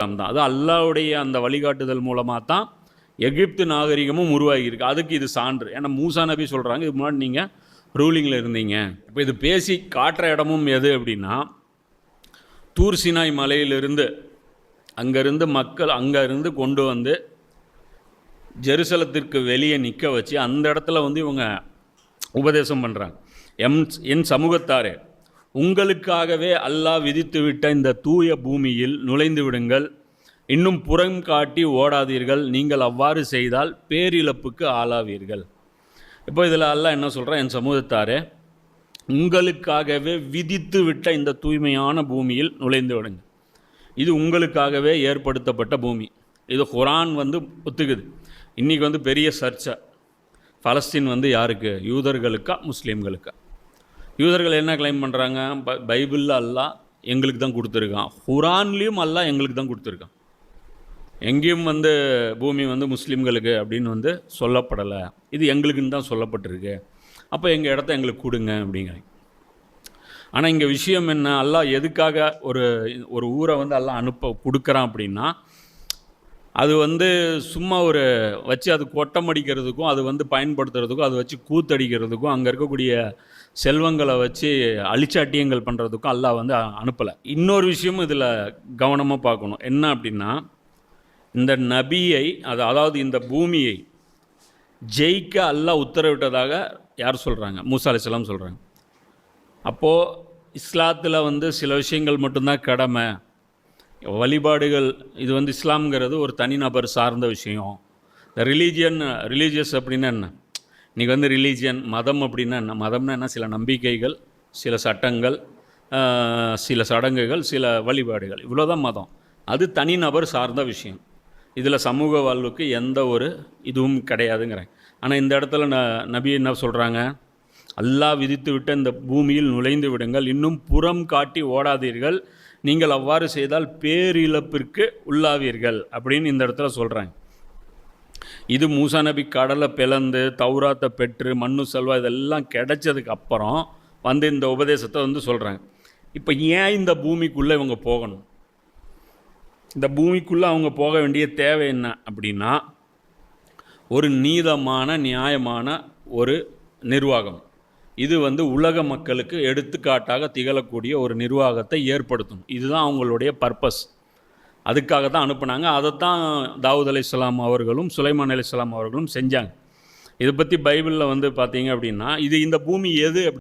தான். அது அல்லாவுடைய அந்த வழிகாட்டுதல் மூலமாக தான் எகிப்து நாகரிகமும் உருவாகியிருக்கு. அதுக்கு இது சான்று. ஏன்னா மூசா நபி சொல்கிறாங்க இது முன்னாடி நீங்கள் ரூலிங்கில் இருந்தீங்க. இப்போ இது பேசி காட்டுற இடமும் எது அப்படின்னா தூர்சினாய் மலையிலிருந்து அங்கேருந்து மக்கள் அங்கேருந்து கொண்டு வந்து ஜெருசலத்திற்கு வெளியே நிற்க வச்சு அந்த இடத்துல வந்து இவங்க உபதேசம் பண்ணுறாங்க எம் என் சமூகத்தாரே உங்களுக்காகவே அல்லாஹ் விதித்துவிட்ட இந்த தூய பூமியில் நுழைந்து விடுங்கள். இன்னும் புறம் காட்டி ஓடாதீர்கள். நீங்கள் அவ்வாறு செய்தால் பேரிழப்புக்கு ஆளாவீர்கள். இப்போ இதில் அல்லாஹ் என்ன சொல்கிறான் என் சமூகத்தாரே உங்களுக்காகவே விதித்து விட்ட இந்த தூய்மையான பூமியில் நுழைந்து விடுங்க இது உங்களுக்காகவே ஏற்படுத்தப்பட்ட பூமி. இது குரான் வந்து ஒத்துக்குது. இன்றைக்கி வந்து பெரிய சர்ச்சை. பலஸ்தீன் வந்து யாருக்கு? யூதர்களுக்கா முஸ்லீம்களுக்கா? யூதர்கள் என்ன கிளைம் பண்ணுறாங்க ப பைபிளில் அல்லாஹ் எங்களுக்கு தான் கொடுத்துருக்கான். குரான்லேயும் அல்லாஹ் எங்களுக்கு தான் கொடுத்துருக்கான். எங்கேயும் வந்து பூமி வந்து முஸ்லீம்களுக்கு அப்படின்னு வந்து சொல்லப்படலை. இது எங்களுக்குன்னு தான் சொல்லப்பட்டிருக்கு. அப்போ எங்கள் இடத்த எங்களுக்கு கொடுங்க அப்படிங்கிறாங்க ஆனால் இங்கே விஷயம் என்ன? அல்லாஹ் எதுக்காக ஒரு ஒரு ஊரை வந்து எல்லாம் அனுப்ப கொடுக்குறான் அப்படின்னா அது வந்து சும்மா ஒரு வச்சு அது கொட்டம் அடிக்கிறதுக்கும் அது வந்து பயன்படுத்துறதுக்கும் அது வச்சு கூத்தடிக்கிறதுக்கும் அங்கே இருக்கக்கூடிய செல்வங்களை வச்சு அழிச்சாட்டியங்கள் பண்ணுறதுக்கும் அல்லாஹ் வந்து அனுப்பலை. இன்னொரு விஷயமும் இதில் கவனமாக பார்க்கணும். என்ன அப்படின்னா இந்த நபியை அது அதாவது இந்த பூமியை ஜெயிக்க அல்லாஹ் உத்தரவிட்டதாக யார் சொல்கிறாங்க மூசா அலிஸ்லாம் சொல்கிறாங்க அப்போது இஸ்லாத்தில் வந்து சில விஷயங்கள் மட்டும்தான் கடமை. வழிபாடுகள் இது வந்து இஸ்லாம்ங்கிறது ஒரு தனிநபர் சார்ந்த விஷயம். இந்த ரிலீஜியன் ரிலீஜியஸ் அப்படின்னா என்ன? இன்றைக்கி வந்து ரிலீஜியன் மதம் அப்படின்னா என்ன? மதம்னா என்ன? சில நம்பிக்கைகள் சில சட்டங்கள் சில சடங்குகள் சில வழிபாடுகள். இவ்வளோ தான் மதம். அது தனிநபர் சார்ந்த விஷயம். இதில் சமூக வாழ்வுக்கு எந்த ஒரு இதுவும் கிடையாதுங்கிறேன். ஆனால் இந்த இடத்துல ந நபி என்ன சொல்கிறாங்க அல்லாஹ் விதித்துவிட்டு இந்த பூமியில் நுழைந்து விடுங்கள். இன்னும் புறம் காட்டி ஓடாதீர்கள். நீங்கள் அவ்வாறு செய்தால் பேரிழப்பிற்கு உள்ளாவீர்கள் அப்படின்னு இந்த இடத்துல சொல்கிறாங்க இது மூசா நபி கடலை பிளந்து தௌராத்தை பெற்று மண்ணு செல்வா இதெல்லாம் கிடைச்சதுக்கு அப்புறம் வந்து இந்த உபதேசத்தை வந்து சொல்கிறாங்க இப்போ ஏன் இந்த பூமிக்குள்ளே இவங்க போகணும்? இந்த பூமிக்குள்ளே அவங்க போக வேண்டிய தேவை என்ன அப்படின்னா ஒரு நீதமான நியாயமான ஒரு நிர்வாகம். இது வந்து உலக மக்களுக்கு எடுத்துக்காட்டாக திகழக்கூடிய ஒரு நிர்வாகத்தை ஏற்படுத்தும். இதுதான் அவங்களுடைய பர்பஸ். அதுக்காக தான் அனுப்புனாங்க. அதைத்தான் தாவூத் அலைஹிஸ்ஸலாம் அவர்களும் சுலைமான் அலைஹிஸ்ஸலாம் அவர்களும் செஞ்சாங்க. இதை பற்றி பைபிளில் வந்து பார்த்தீங்க அப்படின்னா இது இந்த பூமி எது அப்படி